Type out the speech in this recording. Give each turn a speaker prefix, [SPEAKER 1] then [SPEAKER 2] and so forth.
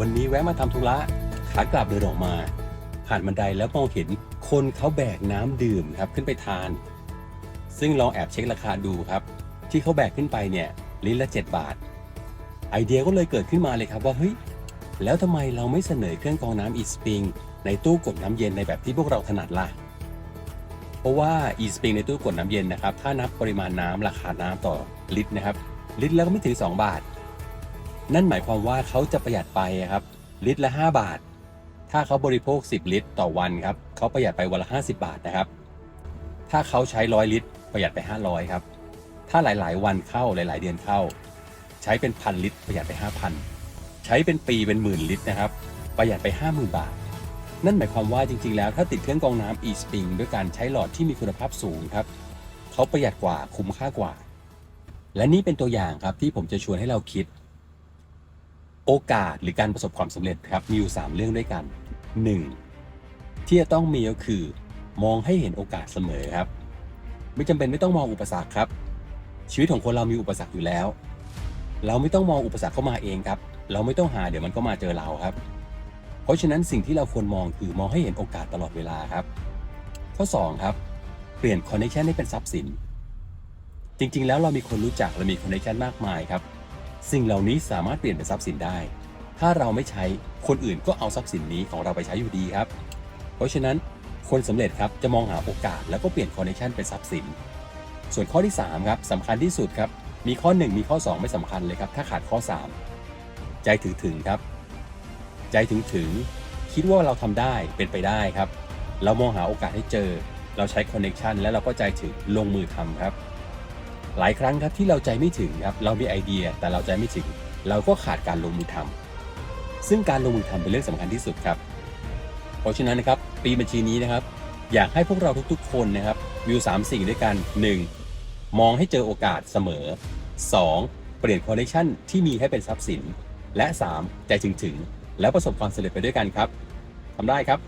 [SPEAKER 1] วันนี้แวะมาทำธุระขากลับเดินออกมา ผ่านบันไดแล้วมองเห็นคนเขาแบกน้ำดื่มครับขึ้นไปทาน ซึ่งลองแอบเช็คราคาดูครับ ที่เขาแบกขึ้นไปเนี่ยลิตรละ 7 บาท ไอเดียก็เลยเกิดขึ้นมาเลยครับว่าเฮ้ยแล้วทำไมเราไม่เสนอเครื่องกรองน้ำอีสปริงในตู้กดน้ำเย็นในแบบที่พวกเราถนัดล่ะเพราะว่าอีสปริงในตู้กดน้ำเย็นนะครับ ถ้านับปริมาณน้ำราคาน้ำต่อลิตรนะครับ ลิตรแล้วก็ไม่ถึง 2 บาท นั่นหมายความว่าเขาจะประหยัดไปครับ ลิตรละ 5 บาท ถ้าเขาบริโภค 10 ลิตรต่อวันครับเขาประหยัดไปวันละ 50 บาทนะครับ ถ้าเขาใช้ร้อยลิตร ประหยัดไป 500 ครับ ถ้าหลาย ๆ วันเข้าหลาย ๆ เดือนเข้า ใช้เป็นพันลิตร ประหยัดไป 5,000 ใช้เป็นปีเป็นหมื่นลิตรนะครับ ประหยัดไป 50,000 บาท นั่นหมายความว่าจริง ๆ แล้วถ้าติดเครื่องกรองน้ำ e-spring ด้วยการใช้หลอดที่มีคุณภาพสูงครับเขาประหยัดกว่าคุ้มค่ากว่า และนี่เป็นตัวอย่างครับที่ผมจะชวนให้เราคิด โอกาสหรือการประสบความสำเร็จครับมีอยู่ 3 เรื่องด้วยกัน 1. ที่จะต้องมีก็คือ มองให้เห็นโอกาสเสมอครับ ไม่จำเป็นไม่ต้องมองอุปสรรคครับ ชีวิตของคนเรามีอุปสรรคอยู่แล้ว เราไม่ต้องมองอุปสรรคเข้ามาเองครับ เราไม่ต้องหาเดี๋ยวมันก็มาเจอเราครับ เพราะฉะนั้นสิ่งที่เราควรมองคือมองให้เห็นโอกาสตลอดเวลาครับ ข้อ 2 ครับ เปลี่ยนคอนเนคชันให้เป็นทรัพย์สิน จริงๆ แล้วเรามีคนรู้จักและมีคอนเนคชันมากมายครับ สิ่งเหล่านี้สามารถเปลี่ยนเป็นทรัพย์สินได้ ถ้าเราไม่ใช้คนอื่นก็เอาทรัพย์สินนี้ของเราไปใช้อยู่ดีครับ เพราะฉะนั้นคนสำเร็จครับจะมองหาโอกาสแล้วก็เปลี่ยนคอนเนคชันเป็นทรัพย์สิน ส่วนข้อที่3ครับสำคัญที่สุดครับ มีข้อ 1 มีข้อ 2 ไม่สำคัญเลยครับ ถ้าขาดข้อ 3 ใจถึงถึงครับ ใจถึงถึง คิดว่าเราทำได้เป็นไปได้ครับ เรามองหาโอกาสให้เจอ เราใช้คอนเนคชันแล้วเราก็ใจถึงลงมือทำครับ หลายครั้งครับที่เราใจไม่ถึงครับเรามีไอเดียแต่เราใจไม่ถึง เราก็ขาดการลงมือทำซึ่งการลงมือทำเป็นเรื่องสำคัญที่สุดครับ เพราะฉะนั้นนะครับปีบัญชีนี้นะครับ อยากให้พวกเราทุกๆ คนนะครับมีอยู่สามสิ่งด้วยกัน 1. มองให้เจอโอกาสเสมอ 2. เปลี่ยนคอนเนคชันที่มีให้เป็นทรัพย์สิน และ 3. ใจถึงถึงๆแล้วประสบความสำเร็จไปด้วยกันครับทำได้ครับ